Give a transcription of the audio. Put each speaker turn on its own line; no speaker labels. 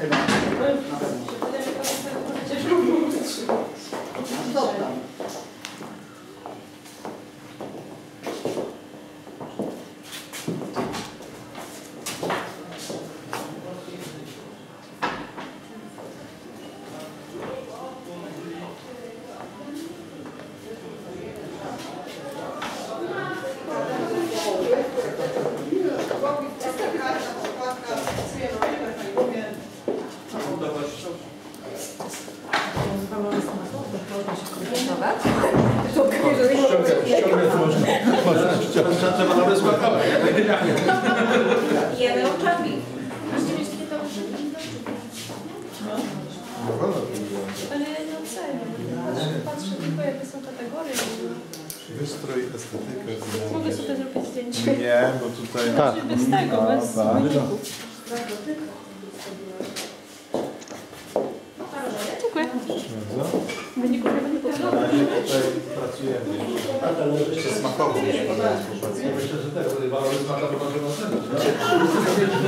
Tyle. No. Dobra. Chyba. Na pewno. No co tam?
Trzeba nawet smakować.
Jemy oczami.
Ale ja nie oceniam. Patrzę, tylko jakie są kategorie.
Wystrój, estetyka,
Mogę sobie zrobić zdjęcie.
Nie, bo tutaj...
Tak. Bez tego, bez wyników. Dziękuję. Wyników nie będę pokazała.
Tutaj pracujemy.
Ale
Jeszcze smakowo
Myślę, że tego, bo maka, to może na